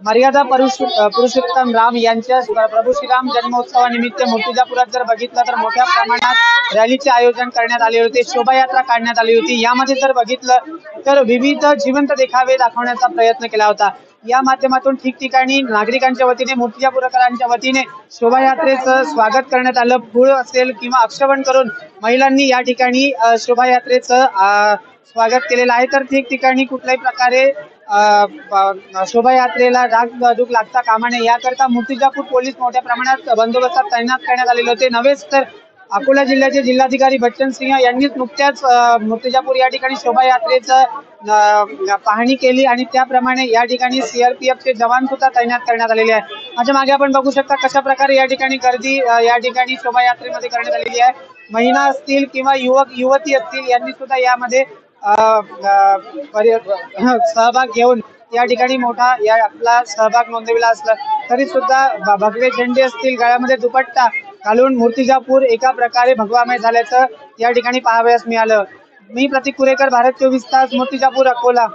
मर्यादा पुरुषोत्तम राम यांच्या प्रभू श्रीराम जन्मोत्सवानिमित्त मूर्तिजापुरात जर बघितलं तर मोठ्या प्रमाणात रॅलीचे आयोजन करण्यात आले होते शोभायात्रा काढण्यात आली होती. यामध्ये जर बघितलं तर विविध जिवंत देखावे दाखवण्याचा प्रयत्न केला होता. या माध्यमातून ठिकठिकाणी नागरिकांच्या वतीने मूर्तिजापुरकरांच्या वतीने शोभायात्रेचं स्वागत करण्यात आलं. फूळ असेल किंवा अक्षवण करून महिलांनी या ठिकाणी शोभायात्रेचं स्वागत केलेलं आहे. तर ठिकठिकाणी कुठल्याही प्रकारे शोभायात्रेला डाग दुख लागता कामा नये. याकरता मूर्तिजापूर पोलीस मोठ्या प्रमाणात बंदोबस्तात तैनात करण्यात आलेले होते. नव्हेच तर अकोला जिल्ह्याचे जिल्हाधिकारी बच्चन सिंह यांनीच नुकत्याच अ, मूर्तिजापूर या ठिकाणी शोभायात्रेचं पाहणी केली आणि त्याप्रमाणे या ठिकाणी सीआरपीएफ चे जवान सुद्धा तैनात करण्यात आलेले आहे. माझ्या मागे आपण बघू शकता कशा प्रकारे या ठिकाणी गर्दी या ठिकाणी शोभायात्रेमध्ये करण्यात आलेली आहे. महिला असतील किंवा युवक युवती असतील यांनी सुद्धा यामध्ये सहभाग घेऊन या ठिकाणी मोठा या आपला सहभाग नोंदविला असला तरी सुद्धा भगवे झेंडे असतील गळ्यामध्ये दुपट्टा घालून मूर्तिजापूर एका प्रकारे भगवामय झाल्याचं या ठिकाणी पाहावयास मिळालं. मी प्रतीक कुरेकर भारत चोवीस तास मूर्तिजापूर अकोला.